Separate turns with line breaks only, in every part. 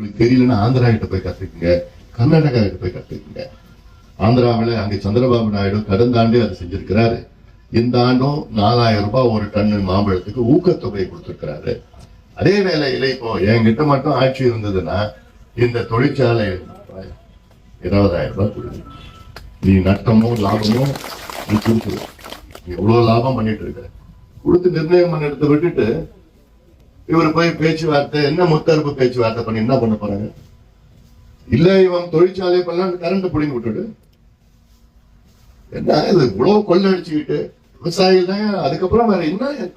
உங்களுக்கு தெரியலன்னா ஆந்திரா கிட்ட போய் கத்துக்குங்க. கர்நாடகா கிட்ட போய் கத்துக்குங்க. ஆந்திராவில் அங்கே சந்திரபாபு நாயுடு கடந்த ஆண்டே அதை செஞ்சிருக்கிறாரு. இந்த ஆண்டும் நாலாயிரம் ரூபாய் ஒரு டன் மாம்பழத்துக்கு ஊக்கத்தொகை கொடுத்துருக்கிறாரு. அதே வேளையில இப்போ என்கிட்ட மட்டும் ஆட்சி இருந்ததுன்னா இந்த தொழிற்சாலை இருபதாயிரம் ரூபாய் கொடுங்க. நீ நட்டமோ லாபமோ நீ கொடுத்துருவோம் நீ எவ்வளவு லாபம் பண்ணிட்டு இருக்க? கொடுத்து நிர்ணயம் பண்ணிட்டு விட்டுட்டு இவர் போய் பேச்சுவார்த்தை என்ன முத்தரப்பு பேச்சுவார்த்தை பண்ணி என்ன பண்ண போறாங்க இல்ல இவன் தொழிற்சாலை பண்ணலாம் கரண்ட் பிடிங்கி விட்டுடு. என்ன இது இவ்வளவு கொள்ளடிச்சுக்கிட்டு விவசாயிகள் தான் அதுக்கப்புறம் வேற என்ன?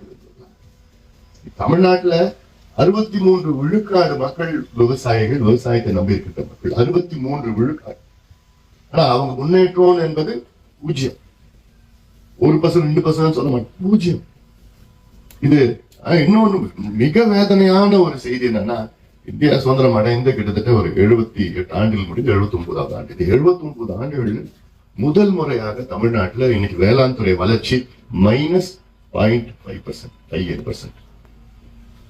தமிழ்நாட்டுல அறுபத்தி மூன்று விழுக்காடு மக்கள் விவசாயிகள் விவசாயத்தை நம்பி இருக்கின்ற மக்கள். அறுபத்தி மூன்று விழுக்காடு. ஆனா அவங்க முன்னேற்றம் என்பது பூஜ்ஜியம் ஒரு பர்சன்ட் ரெண்டு பர்சன்ட் சொல்ல மாட்டேன். பூஜ்ஜியம் இது இன்னொன்று மிக வேதனையான ஒரு செய்தி என்னன்னா இந்தியா சுதந்திரம் அடைந்து கிட்டத்தட்ட ஒரு எழுபத்தி எட்டு ஆண்டுகள் முடிந்து எழுபத்தி ஒன்பதாவது ஆண்டு. இது எழுபத்தி ஒன்பது ஆண்டுகளில் முதல் முறையாக தமிழ்நாட்டில் இன்னைக்கு வேளாண் துறை வளர்ச்சி minus point five percent five percent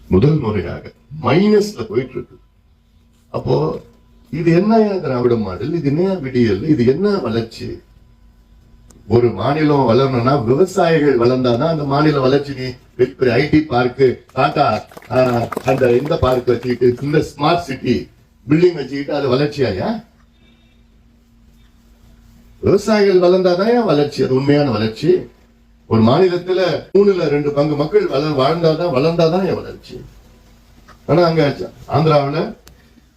முதல் முறையாக மைனஸ்ல போயிட்டு இருக்கு. அப்போ இது என்ன திராவிட மாடல் இது என்ன விடியல் இது என்ன வளர்ச்சி? ஒரு மாநிலம் வளரணும்னா விவசாயிகள் வளர்ந்தாதான் அந்த மாநில வளர்ச்சி பெரிய பெரிய ஐடி பார்க்கு டாடா அந்த இந்த பார்க் வச்சுக்கிட்டு இந்த ஸ்மார்ட் சிட்டி பில்டிங் வச்சுக்கிட்டு அது வளர்ச்சியாயா? விவசாயிகள் வளர்ந்தாதான் ஏன் வளர்ச்சி? அது உண்மையான வளர்ச்சி. ஒரு மாநிலத்துல மூணுல ரெண்டு பங்கு மக்கள் வளர் வாழ்ந்தாதான் வளர்ந்தாதான் என் வளர்ச்சி? ஆனா அங்க ஆந்திராவுல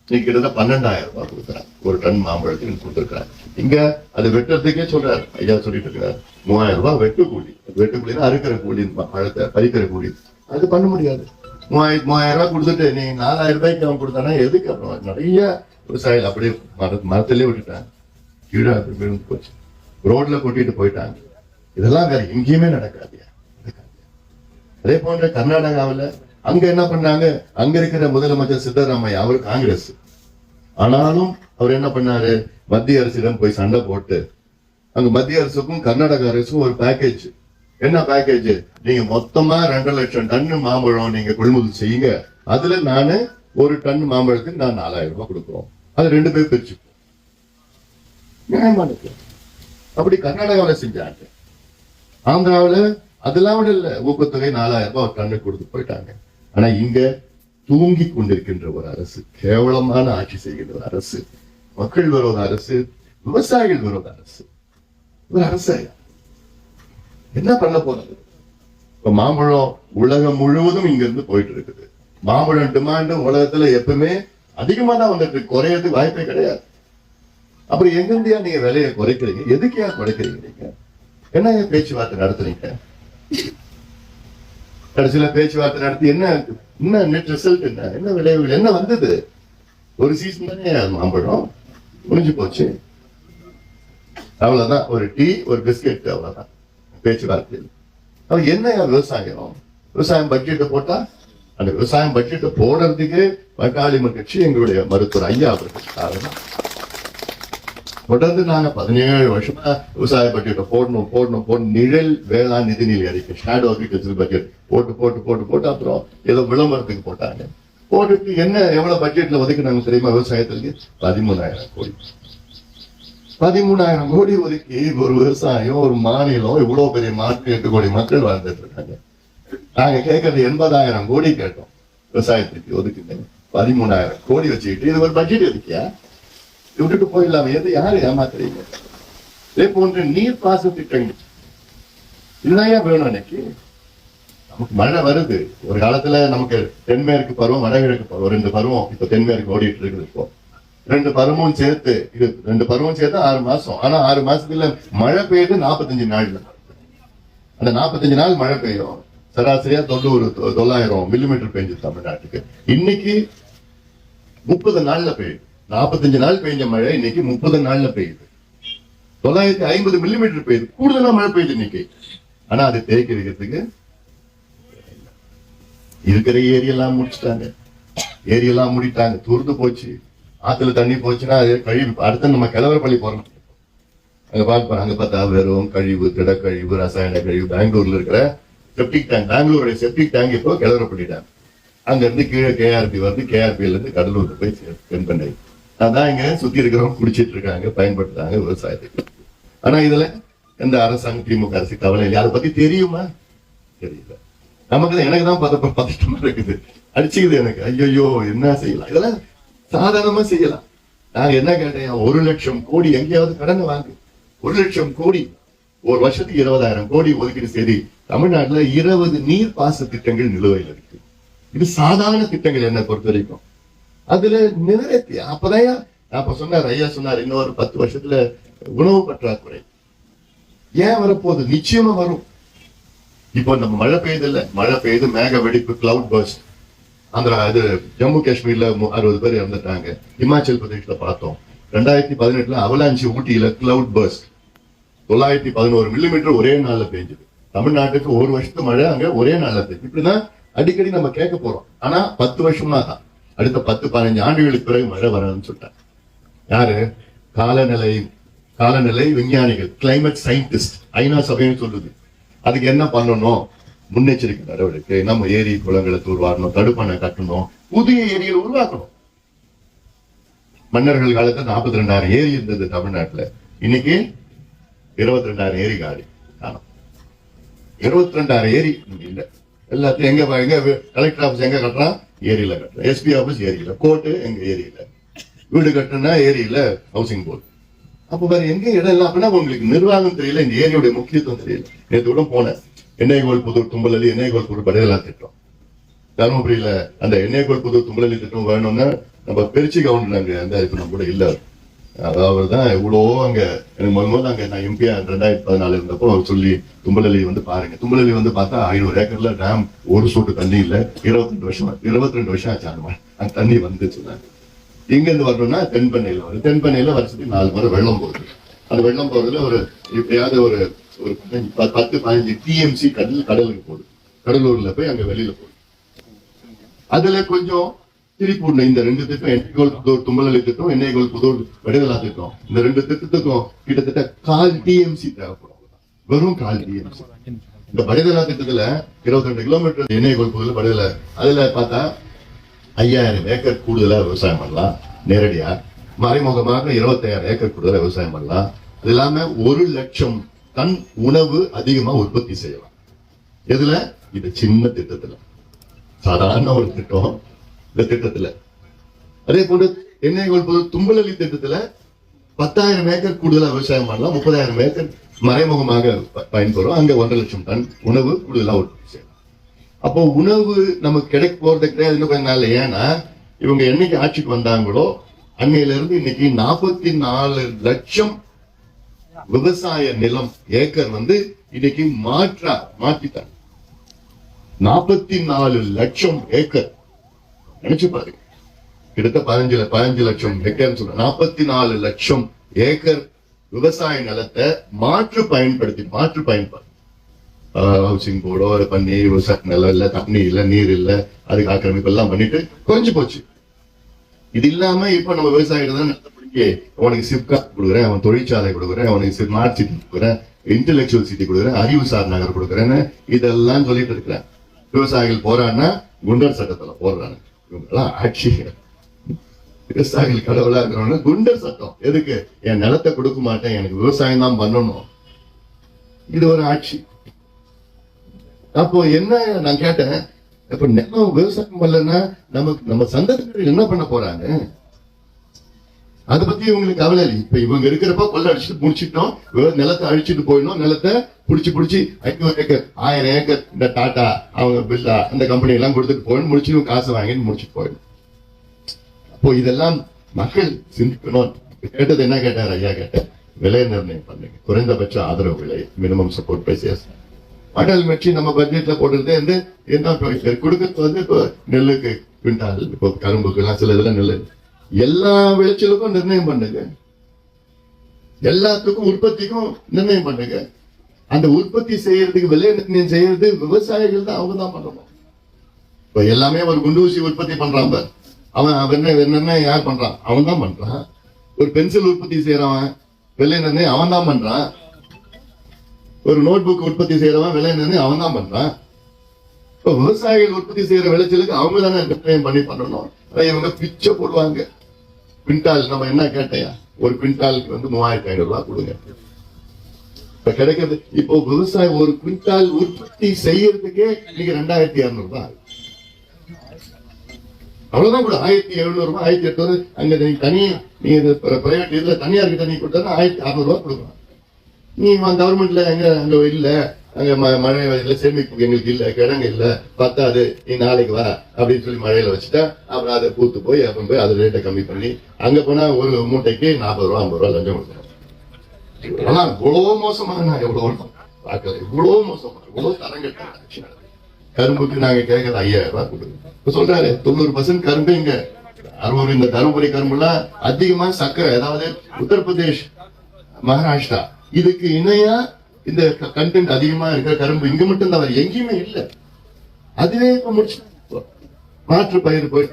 நீ கிட்டத்தட்ட பன்னெண்டாயிரம் ரூபாய் கொடுக்குறாங்க. ஒரு டன் மாம்பழத்துக்கு கொடுத்துருக்காங்க இங்க அது வெட்டுறதுக்கே சொல்றாரு. ஐயா சொல்லிட்டு இருக்கிறாரு மூவாயிரம் ரூபாய் வெட்டு கூலி. வெட்டு கூலினா அறுக்கிற கூலி பழத்தை பறிக்கிற கூலி. அது பண்ண முடியாது. மூவாயிரம் மூவாயிரம் ரூபாய் கொடுத்துட்டு நீ நாலாயிரம் ரூபாய்க்கு அவன் கொடுத்தானா? எதுக்கு? அப்புறம் நிறைய விவசாயிகள் அப்படியே மர மரத்திலே விட்டுட்டாங்க. கீழே அப்படி விழுந்து போச்சு. ரோட்ல கொட்டிட்டு போயிட்டாங்க. இதெல்லாம் வேற எங்கேயுமே நடக்காதியா. அதே போன்ற கர்நாடகாவுல அங்க என்ன பண்ணாங்க? அங்க இருக்கிற முதலமைச்சர் சித்தராமையா அவர் காங்கிரஸ். ஆனாலும் அவர் என்ன பண்ணாரு? மத்திய அரசிடம் போய் சண்டை போட்டு அங்க மத்திய அரசுக்கும் கர்நாடக அரசுக்கும் ஒரு பேக்கேஜ் என்ன பேக்கேஜ் நீங்க மொத்தமா ரெண்டு லட்சம் டன் மாம்பழம் நீங்க கொள்முதல் செய்யுங்க. அதுல நானு ஒரு டன் மாம்பழத்துக்கு நான் நாலாயிரம் ரூபாய் கொடுக்குறோம். அது ரெண்டு பேர் பிரிச்சு. நியாயமானது அப்படி கர்நாடகாவில் செஞ்சாங்க. ஆந்திராவுல அதெல்லாம் விட இல்ல. ஊக்கத்தொகை நாலாயிரம் ரூபாய் ஒரு டன்னு கொடுத்து போயிட்டாங்க. ஆனா இங்க தூங்கிக் கொண்டிருக்கின்ற ஒரு அரசு கேவலமான ஆட்சி செய்கின்ற ஒரு அரசு மக்கள் விரோத அரசு விவசாயிகள் விரோத அரசு. ஒரு அரசு என்ன பண்ண போறது? இப்ப மாம்பழம் உலகம் முழுவதும் இங்க இருந்து போயிட்டு இருக்குது மாம்பழம் டிமாண்டும் உலகத்துல எப்பவுமே அதிகமா தான் வந்துட்டு இருக்கு. குறையறதுக்கு வாய்ப்பே கிடையாது. அப்புறம் எங்கிருந்தியா நீங்க விலையை குறைக்கிறீங்க? எதுக்கு ஏன் குறைக்கிறீங்க நீங்க? என்ன பேச்சுவார்த்தை நடத்துறீங்க? கடைசியில பேச்சுவார்த்தை நடத்தி என்ன என்ன நெட் ரிசல்ட் என்ன? என்ன விளைவுகள்? என்ன வந்தது? ஒரு சீசன் தானே மாம்பழம்? முடிஞ்சு போச்சு. அவ்வளவுதான். ஒரு டீ ஒரு பிஸ்கெட் அவ்வளவுதான். பேச்சுவார்த்தையில் அவ என்ன விவசாயம்? விவசாயம் பட்ஜெட்டை போட்டா? அந்த விவசாயம் பட்ஜெட்டை போடுறதுக்கு பட்டாளிம கட்சி எங்களுடைய மருத்துவர் ஐயா அவர்கள் காரணம். தொடர்ந்து நாங்க பதினேழு வருஷமா விவசாய பட்ஜெட்டை போடணும் போடணும் போடணும். நிழல் வேளாண் நிதிநிலை அறிக்கை ஷேடோ அக்ரிகல்ச்சர் பட்ஜெட் போட்டு போட்டு போட்டு போட்டு அப்புறம் ஏதோ விளம்பரத்துக்கு போட்டாங்க. போட்டுட்டு என்ன எவ்வளவு பட்ஜெட்ல ஒதுக்கினாங்க தெரியுமா விவசாயத்துக்கு? பதிமூணாயிரம் கோடி. பதிமூணாயிரம் கோடி ஒதுக்கி ஒரு விவசாயம் ஒரு மாநிலம் இவ்வளவு பெரிய மாற்று எட்டு கோடி மக்கள் வாழ்ந்துட்டு இருக்காங்க. நாங்க கேட்கறது எண்பதாயிரம் கோடி கேட்டோம். விவசாயத்துக்கு ஒதுக்குங்க. பதிமூணாயிரம் கோடி வச்சுக்கிட்டு இது ஒரு பட்ஜெட் இருக்கியா விட்டுட்டு போயிடலாம். எது யாரு ஏமாத்துறீங்க? இதே போன்ற நீர் பாச திட்டங்கள். இதுதான் வேணும் இன்னைக்கு நமக்கு மழை வருது. ஒரு காலத்துல நமக்கு தென்மேற்கு பருவம் வடகிழக்கு பருவம் ரெண்டு பருவம். இப்ப தென்மேற்கு ஓடிட்டு இருக்குது இப்போ. ரெண்டு பருவமும் சேர்த்து இது ரெண்டு பருவம் சேர்த்து ஆறு மாசம். ஆனா ஆறு மாசத்துல மழை பெய்யுது நாற்பத்தஞ்சு நாள்ல. அந்த நாற்பத்தஞ்சு நாள் மழை பெய்யும். சராசரியா தொண்ணூறு தொள்ளாயிரம் மில்லிமீட்டர் பெஞ்சு தமிழ்நாட்டுக்கு. இன்னைக்கு முப்பது நாள்ல பெய்யுது. நாற்பத்தஞ்சு நாள் பெய்ஞ்ச மழை இன்னைக்கு முப்பது நாள்ல பெய்யுது. தொள்ளாயிரத்தி ஐம்பது மில்லிமீட்டர் பெய்யுது. கூடுதலா மழை பெய்யுது இன்னைக்கு. ஆனா அது தேக்கி வைக்கிறதுக்கு இருக்கிற ஏரியெல்லாம் முடிச்சிட்டாங்க. ஏரியெல்லாம் முடிட்டாங்க. துர்ந்து போச்சு. ஆத்துல தண்ணி போச்சுன்னா அது கழிவு. அடுத்து நம்ம கிழவரப்பள்ளி போறோம். அங்க பார்ப்போம் அங்க பார்த்தா வெறும் கழிவு திடக்கழிவு ரசாயன கழிவு. பெங்களூர்ல இருக்கிற செப்டிக் டேங்க் பெங்களூருடைய செப்டிக் டேங்க் இப்போ கிளவரப்பள்ளி டேங்க் அங்க இருந்து கீழே கேஆர்பி வருது. கேஆர்பில இருந்து கடலூர் போய் தென்பண்ணை அதான் இங்க சுத்தி இருக்கிறவங்க குடிச்சிட்டு இருக்காங்க பயன்படுத்துறாங்க விவசாயத்துக்கு ஆனா இதுல எந்த அரசாங்கம் திமுக அரசு கவலை இல்லை அதை பத்தி தெரியுமா? தெரியல. நமக்கு எனக்கு தான் பதப்ப பதட்டமா இருக்குது. அடிச்சுக்குது எனக்கு. ஐயோ என்ன செய்யலாம்? இதெல்லாம் சாதாரணமா செய்யலாம். நாங்க என்ன கேட்டேன்? ஒரு லட்சம் கோடி எங்கேயாவது கடன் வாங்கு. ஒரு லட்சம் கோடி ஒரு வருஷத்துக்கு இருபதாயிரம் கோடி ஒதுக்கீடு செய்து தமிழ்நாட்டுல இருபது நீர் பாச திட்டங்கள் நிலுவையில் இருக்கு. இது சாதாரண திட்டங்கள் என்ன பொறுத்த வரைக்கும். அதுல நிறைவேற்றி அப்பதான் நான் இப்ப சொன்னார் ஐயா சொன்னார் இன்னொரு பத்து வருஷத்துல உணவு பற்றாக்குறை. ஏன் வரப்போகுது? நிச்சயமா வரும். இப்போ நம்ம மழை பெய்யுது இல்ல மழை பெய்யுது மேக வெடிப்பு கிளவுட் பர்ஸ்ட் ஆந்திரா இது ஜம்மு காஷ்மீர்ல மு- அறுபது பேர் இறந்துட்டாங்க. இமாச்சல் பிரதேஷ்ல பார்த்தோம். ரெண்டாயிரத்தி பதினெட்டுல அவலாஞ்சி ஊட்டியில கிளவுட் பர்ஸ்ட் தொள்ளாயிரத்தி பதினோரு மில்லிமீட்டர் ஒரே நாள்ல பெஞ்சது தமிழ்நாட்டுக்கு ஒரு வருஷத்து மழை அங்க ஒரே நாள்ல பெஞ்சு இப்படிதான் அடிக்கடி நம்ம கேட்க போறோம். ஆனா பத்து வருஷமா தான் அடுத்த பத்து பதினஞ்சு ஆண்டுகளுக்கு பிறகு மழை வரணும்னு சொல்லிட்டாங்க யாரு? காலநிலை காலநிலை விஞ்ஞானிகள் கிளைமேட் சயின்டிஸ்ட் ஐநா சபைன்னு சொல்லுது அதுக்கு என்ன பண்ணணும்? முன்னெச்சரிக்கை நடவடிக்கை நம்ம ஏரி குளங்களை தூர்வாரணும் தடுப்பணை கட்டணும் புதிய ஏரியை உருவாக்கணும். மன்னர்கள் காலத்துல நாற்பத்தி ரெண்டாயிரம் ஏரி இருந்தது தமிழ்நாட்டுல. இன்னைக்கு இருபத்தி ரெண்டாயிரம் ஏரி காலி. காணும் இருபத்தி ரெண்டாயிரம் ஏரி இல்லை. எல்லாத்தையும் எங்க பா- எங்க கலெக்டர் ஆபீஸ் எங்க கட்டுறான்? ஏரியில கட்டுறான். எஸ்பி ஆபீஸ் ஏரியில. கோர்ட்டு எங்க ஏரியில. வீடு கட்டுனா ஏரியில ஹவுசிங் போர்டு அப்ப வேற எங்க இடம் இல்ல அப்படின்னா உங்களுக்கு நிர்வாகம் தெரியல இந்த ஏரியோட முக்கியத்துவம் தெரியல. நேற்று கூட போனேன். எண்ணெய்கோல் புதூர் தும்பலி எண்ணெய்கோல் புதூர் படையலா திட்டம். தருமபுரியில அந்த எண்ணெய்கோல் புதூர் தும்பலி திட்டம் வேணும்னா நம்ம பெருச்சி கவுண்டர் அங்க அந்த இப்ப நம்ம கூட இல்ல. அவர் தான் இவ்வளோ அங்க எனக்கு முதல் முதல்ல அங்க நான் எம்பியா ரெண்டாயிரத்தி பதினாலு இருந்தப்போ அவர் சொல்லி தும்பலலி வந்து பாருங்க. தும்பலலி வந்து பார்த்தா ஐநூறு ஏக்கர்ல டேம் ஒரு சொட்டு தண்ணி இல்ல. இருபத்தி ரெண்டு வருஷம் இருபத்தி ரெண்டு வருஷம் ஆச்சு அந்த அந்த தண்ணி வந்து சொன்னாங்க. எங்கேருந்து வரணும்னா தென்பண்ணையில வரும். தென்பண்ணையில வருஷத்துக்கு நாலு முறை வெள்ளம் போகுது. அந்த வெள்ளம் போறதுல ஒரு எப்படியாவது ஒரு ஒரு பத்து பதினஞ்சு டிஎம்சி கடல் கடலுக்கு போகுது. கடலூர்ல போய் அங்க வெளியில போகுது. அதுல கொஞ்சம் திருப்பூர்ல இந்த ரெண்டு திட்டம் என்ஐகோல் புதூர் தும்பலி திட்டம் என்ஐகோல் புதூர் வடிதலா திட்டம். இந்த ரெண்டு திட்டத்துக்கும் கிட்டத்தட்ட கால் டிஎம்சி தேவைப்படும். வெறும் கால் டிஎம்சி இந்த வடிவலா திட்டத்துல இருபத்தி ரெண்டு கிலோமீட்டர் எண்ணெய்கோல் புதூர் வடிதல. அதுல பார்த்தா ஐயாயிரம் ஏக்கர் கூடுதலா விவசாயம் பண்ணலாம் நேரடியா. மறைமுகமாக இருபத்தாயிரம் ஏக்கர் கூடுதலா விவசாயம் பண்ணலாம். அது இல்லாம ஒரு லட்சம் டன் உணவு அதிகமா உற்பத்தி செய்யலாம். எதுல? இது சின்ன திட்டத்துல. சாதாரண ஒரு திட்டம். இந்த திட்டத்துல. அதே போன்று எண்ணெய் கொள்பது தும்பலி திட்டத்துல பத்தாயிரம் ஏக்கர் கூடுதலா விவசாயம் பண்ணலாம் முப்பதாயிரம் ஏக்கர் மறைமுகமாக ப- பயன்பெறும். அங்க ஒன்றரை லட்சம் டன் உணவு கூடுதலா உற்பத்தி செய்யலாம். அப்போ உணவு நமக்கு கிடைக்க போறது கிடையாது இன்னும் கொஞ்ச நாள்ல. ஏன்னா இவங்க என்னைக்கு ஆட்சிக்கு வந்தாங்களோ அன்னையில இருந்து இன்னைக்கு நாற்பத்தி நாலு லட்சம் விவசாய நிலம் ஏக்கர் வந்து இன்னைக்கு மாற்றா மாற்றிட்டாங்க நாற்பத்தி நாலு லட்சம் ஏக்கர் நினைச்சு பாருங்க கிட்டத்தட்ட பதினஞ்சு பதினஞ்சு லட்சம் ஹெக்டேர் சொல்றேன். நாற்பத்தி நாலு லட்சம் ஏக்கர் விவசாய நிலத்தை மாற்று பயன்படுத்தி மாற்று பயன்பாடு. ஹவுசிங் போர்டோ அதை பண்ணி விவசாய நிலம் இல்ல தண்ணி இல்ல நீர் இல்ல அதுக்கு ஆக்கிரமிப்பு எல்லாம் பண்ணிட்டு குறைஞ்சு போச்சு. இது இல்லாம இப்ப நம்ம விவசாயிகள் தான் உனக்கு அவனுக்கு சிப்காட் கொடுக்குறேன் அவன் தொழிற்சாலை கொடுக்குறேன் அவனுக்கு ஸ்மார்ட் சிட்டி கொடுக்குறேன் இன்டெலெக்சுவல் சிட்டி கொடுக்குறேன் அறிவுசார் நகர் கொடுக்குறேன்னு இதெல்லாம் சொல்லிட்டு இருக்கிறேன். விவசாயிகள் போறான்னா குண்டர் சட்டத்துல போடுறாங்க இவங்கெல்லாம் ஆட்சி? விவசாயிகள் கடவுளா இருக்கிறவங்க குண்டர் சட்டம். எதுக்கு? என் நிலத்தை கொடுக்க மாட்டேன் எனக்கு விவசாயம் தான் பண்ணணும். இது ஒரு ஆட்சி. அப்போ என்ன நான் கேட்டேன் இப்ப நிலம் விவசாயம் பண்ணலன்னா நமக்கு நம்ம சந்ததிகள் என்ன பண்ண போறாங்க? அதை பத்தி இவங்களுக்கு கவலை இல்லை. இப்ப இவங்க இருக்கிறப்ப கொள்ள அடிச்சுட்டு முடிச்சிட்டோம் நிலத்தை அழிச்சிட்டு போயிடணும். நிலத்தை புடிச்சு புடிச்சு ஐநூறு ஏக்கர் ஆயிரம் ஏக்கர் இந்த டாடா அவங்க பில்லா அந்த கம்பெனி எல்லாம் கொடுத்துட்டு போயிடும் முடிச்சு காசு வாங்கிட்டு முடிச்சுட்டு போயிடும் அப்போ இதெல்லாம் மக்கள் சிந்திக்கணும். கேட்டது என்ன கேட்டார்? ஐயா கேட்டார். விலை நிர்ணயம் பண்ணுங்க. குறைந்தபட்ச ஆதரவு விலை மினிமம் சப்போர்ட் பிரைசஸ் அடல் மெட்ரி நம்ம பட்ஜெட்ல போடுறது வந்து என்ன கொடுக்கறது வந்து இப்போ நெல்லுக்கு குவிண்டால் இப்போ கரும்புக்கு எல்லாம் சில இதெல்லாம் நெல் எல்லா விளைச்சலுக்கும் நிர்ணயம் பண்ணுங்க. எல்லாத்துக்கும் உற்பத்திக்கும் நிர்ணயம் பண்ணுங்க. அந்த உற்பத்தி செய்யறதுக்கு விலை நிர்ணயம் செய்யறது விவசாயிகள் தான் அவங்க தான் பண்ணணும். இப்ப எல்லாமே ஒரு குண்டூசி உற்பத்தி பண்றான் அவன் அவன் என்ன யார் பண்றான்? அவன் தான் பண்றான். ஒரு பென்சில் உற்பத்தி செய்யறவன் விலை நிர்ணயம் அவன் தான் பண்றான். ஒரு நோட் புக் உற்பத்தி செய்யறவன் விலை நிர்ணயம் அவன் தான் பண்றான். இப்ப விவசாயிகள் உற்பத்தி செய்யற விளைச்சலுக்கு அவங்க தானே நிர்ணயம் பண்ணி பண்ணணும். இவங்க பிச்சை போடுவாங்க. குவிண்டால் நம்ம என்ன கேட்டையா ஒரு குவிண்டாலுக்கு வந்து மூவாயிரத்தி ஐநூறு ரூபாய் கொடுங்க. இப்ப கிடைக்கிறது இப்போ விவசாயம் ஒரு குவிண்டால் உற்பத்தி செய்யறதுக்கே இன்னைக்கு ரெண்டாயிரத்தி இருநூறு ரூபாய் ஆகுது. அவ்வளவுதான் கூட ஆயிரத்தி எழுநூறு ரூபாய் ஆயிரத்தி எட்நூறு அங்க நீங்க தனியா நீங்க பிரைவேட் இதுல தனியாருக்கு தனி கொடுத்தா ஆயிரத்தி அறுநூறு ரூபாய் கொடுக்கலாம். நீ கவர்மெண்ட்ல எங்க அங்க இல்ல. அங்க ம- மழை இல்ல சேமிப்பு எங்களுக்கு இல்ல கிழங்கு இல்ல பத்தாது நீ நாளைக்கு வா அப்படின்னு சொல்லி மழையில வச்சுட்டா அப்புறம் அதை பூத்து போய் அப்புறம் போய் அது ரேட்டை கம்மி பண்ணி அங்க போனா ஒரு மூட்டைக்கு நாற்பது ரூபா ஐம்பது ரூபா லஞ்சம் கொடுக்குறோம் ஆனா இவ்வளவு மோசமாக நான் எவ்வளவு பார்க்கல இவ்வளவு மோசமா இவ்வளவு தரங்கட்ட கரும்புக்கு நாங்க கேட்கறது ஐயாயிரம் ரூபாய் கொடுங்க சொல்றாரு தொண்ணூறு பர்சன்ட் கரும்பு இங்க அறுபது இந்த தருமபுரி கரும்புலாம் அதிகமா சர்க்கரை அதாவது உத்தரப்பிரதேஷ் மகாராஷ்டிரா. இதுக்கு இணையா இந்த கண்டென்ட் அதிகமா இருக்க கரும்பு இங்க மட்டும் தான் எங்கேயுமே இல்ல. அதுவே இப்ப முடிச்சு மாற்று பயிர் போய்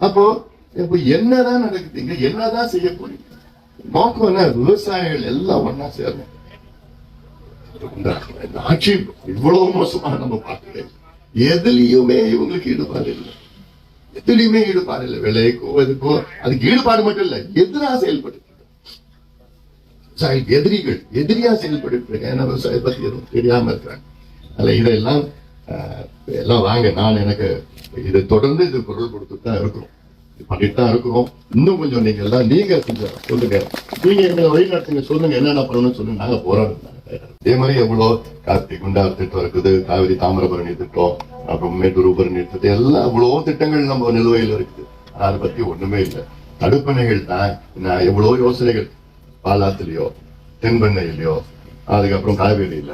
அப்போ இப்போ என்னதான் நடக்குதுங்க என்னதான் செய்ய போறீங்க நோக்கம் விவசாயிகள் எல்லாம் ஒன்னா சேரணும். ஆட்சி இவ்வளவு மோசமா நம்ம பார்க்கல எதுலயுமே இவங்களுக்கு ஈடுபாடு இல்லை. எதுலயுமே ஈடுபாடு இல்லை. விலைக்கோ எதுக்கோ அதுக்கு ஈடுபாடு மட்டும் இல்ல. எதிராக செயல்பட்டு எதிரிகள் எதிரியா செயல்பட்டு ஏன்னா விவசாயத்தை பத்தி எதுவும் தெரியாம இருக்கிறாங்க. அதுல இதெல்லாம் ஆஹ், எல்லாம் வாங்க நான் எனக்கு இதை தொடர்ந்து இது குரல் கொடுத்துட்டு தான் இருக்கிறோம். பண்ணிட்டு தான் இருக்கிறோம். இன்னும் கொஞ்சம் நீங்க எல்லாம் நீங்க கொஞ்சம் சொல்லுங்க. நீங்க எங்களை வழிநடத்துங்க சொல்லுங்க என்னென்ன பண்ணணும்னு சொல்லுங்க. நாங்க போராடுறோம். இதே மாதிரி எவ்வளவு கார்த்திக் குண்டார் திட்டம் இருக்குது காவிரி தாமிரபரணி திட்டம் அப்புறம் மேட்டூர் உபரணி திட்டம் எல்லாம் இவ்வளோ திட்டங்கள் நம்ம நிலுவையில் இருக்குது. அதை பத்தி ஒண்ணுமே இல்லை. தடுப்பணைகள் தான் நான் யோசனைகள் பாலாத்துலயோ தென்பெண்ணையிலயோ அதுக்கப்புறம் காவேரியில.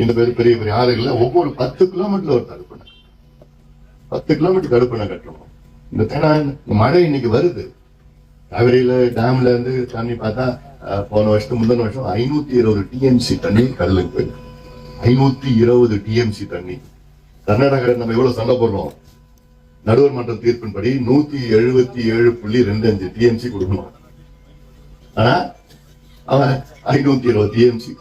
இந்த பெரிய பெரிய பெரிய ஆறுகள்ல ஒவ்வொரு பத்து கிலோமீட்டர்ல ஒரு தடுப்பணை. பத்து கிலோமீட்டர் தடுப்பணை கட்டணும். இந்த தேனா மழை இன்னைக்கு வருது. காவிரியில டேம்ல இருந்து தண்ணி பார்த்தா போன வருஷம் முந்தின வருஷம் ஐநூத்தி இருபது டிஎம்சி தண்ணி கடலுக்கு போயிருக்கு ஐநூத்தி இருபது டிஎம்சி தண்ணி. கர்நாடகா நம்ம எவ்வளவு சண்டை போடுறோம்? நடுவர் மன்ற தீர்ப்பின்படி நூத்தி எழுபத்தி ஏழு புள்ளி ரெண்டு அஞ்சு டிஎம்சி கொடுக்கணும். ஆனா அவன் ஐநூத்தி இருபது டிஎம்சி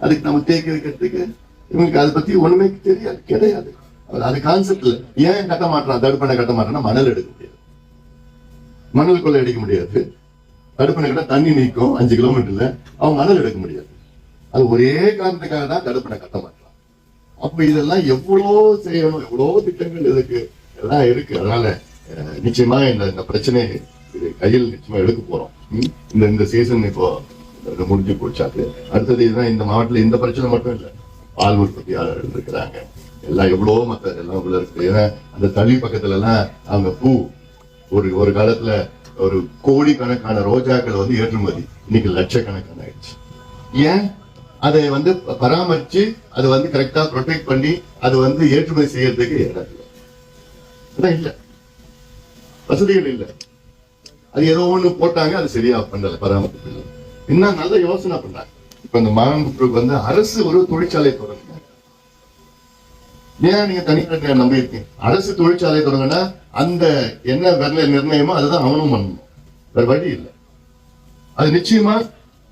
அதுக்கு நம்ம தேக்கி வைக்கிறதுக்கு இவங்களுக்கு அதை பத்தி ஒண்ணுமே தெரியாது கிடையாது. அது- அது கான்செப்ட் இல்ல. ஏன் கட்ட மாட்டான் தடுப்பணை கட்ட மாட்டான்னா மணல் எடுக்க முடியாது. மணல் கொள்ளை அடிக்க முடியாது. தடுப்பணை கட்ட தண்ணி நீக்கும் அஞ்சு கிலோமீட்டர்ல அவன் மணல் எடுக்க முடியாது. அது ஒரே காரணத்துக்காக தான் தடுப்பணை கட்ட மாட்டான் அப்ப இதெல்லாம் எவ்வளோ செய்யணும்? எவ்வளோ திட்டங்கள் இதுக்கு எல்லாம் இருக்கு. அதனால நிச்சயமா இந்த இந்த பிரச்சனை கையில் நிச்சயமா எடுக்க போறோம். இந்த இந்த சீசன் இப்போ முடிஞ்சு போச்சாக்கு அடுத்தது இதுதான் இந்த மாவட்டத்துல இந்த பிரச்சனை மட்டும் இல்ல. பால் உற்பத்தியாளர்கள் இருக்கிறாங்க. எல்லாம் எவ்வளவோ மக்கள் எல்லாம் உள்ள இருக்கு. ஏன்னா அந்த தள்ளி பக்கத்துல எல்லாம் அவங்க பூ ஒரு ஒரு காலத்துல ஒரு கோடிக்கணக்கான ரோஜாக்கள் வந்து ஏற்றுமதி. இன்னைக்கு லட்சக்கணக்கான ஆயிடுச்சு. ஏன்? அதை வந்து பராமரிச்சு அதை வந்து கரெக்டா ப்ரொடெக்ட் பண்ணி அது வந்து ஏற்றுமதி செய்யறதுக்கு இடம் இல்லை. இல்ல. வசதிகள் இல்ல. அது ஏதோ ஒண்ணு போட்டாங்க அது சரியா பண்ணல பராமரிப்பு இல்லை நல்ல யோசனை பண்ணாங்க. இப்ப இந்த மாம்புக்கு வந்து அரசு ஒரு தொழிற்சாலை தொடங்குங்க ஏன் நீங்க தனியார் நம்பி இருக்கீங்க அரசு தொழிற்சாலை தொடங்கினா அந்த என்ன விலை நிர்ணயமோ அதுதான் அவனும் பண்ணணும். வேற வழி இல்லை. அது நிச்சயமா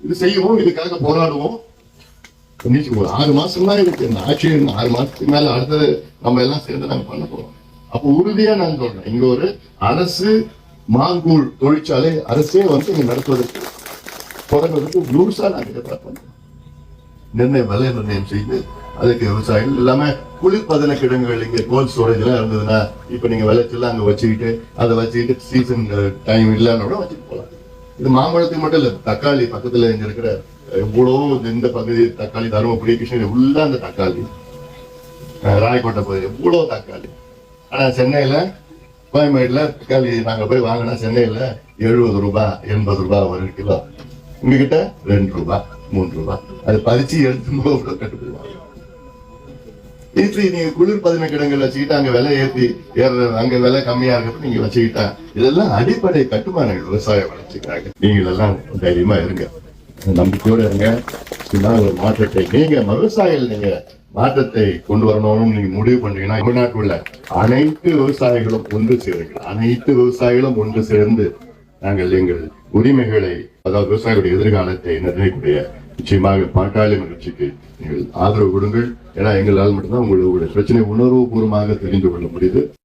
இது செய்வோம் இதுக்காக போராடுவோம். ஒரு ஆறு மாசம் தான் இருக்கு. இந்த ஆட்சி ஆறு மாசத்துக்கு மேல அடுத்தது நம்ம எல்லாம் சேர்ந்து நாங்க பண்ண போறோம். அப்போ உறுதியா நான் சொல்றேன். இங்க ஒரு அரசு மாங்கூழ் தொழிற்சாலை அரசே வந்து இங்க நடத்துவதற்கு தொடங்குவதற்கு முழுசா நாங்க ஏற்பாடு பண்றோம் நிர்ணயம் விலை நிர்ணயம் செய்து அதுக்கு விவசாயிகள் இல்லாம குளிர்பதன கிடங்குகள் இங்க கோல்ட் ஸ்டோரேஜ் எல்லாம் இருந்ததுன்னா இப்ப நீங்க விளைச்சலாம் அங்க வச்சுக்கிட்டு அதை வச்சுக்கிட்டு சீசன் டைம் இல்லைன்னு கூட வச்சுட்டு போகலாம். இது மாம்பழத்துக்கு மட்டும் இல்ல தக்காளி பக்கத்துல இங்க இருக்கிற எவ்வளோ இந்த பகுதி தக்காளி தருமபுரி கிருஷ்ணகிரி உள்ள அந்த தக்காளி ராயக்கோட்டை பகுதி எவ்வளோ தக்காளி? ஆனா சென்னையில கோயம்பேட்டில் தக்காளி நாங்க போய் வாங்கினா சென்னையில எழுபது ரூபாய் எண்பது ரூபாய் ஒரு கிலோ. உங்ககிட்ட ரெண்டு ரூபாய் மூணு ரூபாய் அது பறிச்சு எடுத்து கட்டுப்படுவாங்க. இப்படி நீங்க குளிர் பதன கிடங்குல வச்சுக்கிட்டு அங்க விலை ஏத்தி ஏற அங்க விலை கம்மியா இருக்கிறது நீங்க வச்சுக்கிட்டா இதெல்லாம் அடிப்படை கட்டுமானங்கள் விவசாயம் வளர்ச்சிக்காக. நீங்களெல்லாம் எல்லாம் தைரியமா இருங்க. நம்பிக்கையோட இருங்க. ஒரு மாற்றத்தை. நீங்க விவசாயிகள் நீங்க மாற்றத்தை கொண்டு வரணும்னு நீங்க முடிவு பண்ணீங்கன்னா தமிழ்நாட்டில் உள்ள அனைத்து விவசாயிகளும் ஒன்று சேருங்கள். அனைத்து விவசாயிகளும் ஒன்று சேர்ந்து நாங்கள் எங்கள் உரிமைகளை அதாவது விவசாயிகளுடைய எதிர்காலத்தை நிர்ணயிக்கக்கூடிய நிச்சயமாக பாட்டாளி மகிழ்ச்சிக்கு நீங்கள் ஆதரவு கொடுங்கள். ஏன்னா எங்களால் மட்டும்தான் உங்களுடைய பிரச்சனை உணர்வு பூர்வமாக தெரிந்து கொள்ள முடியுது.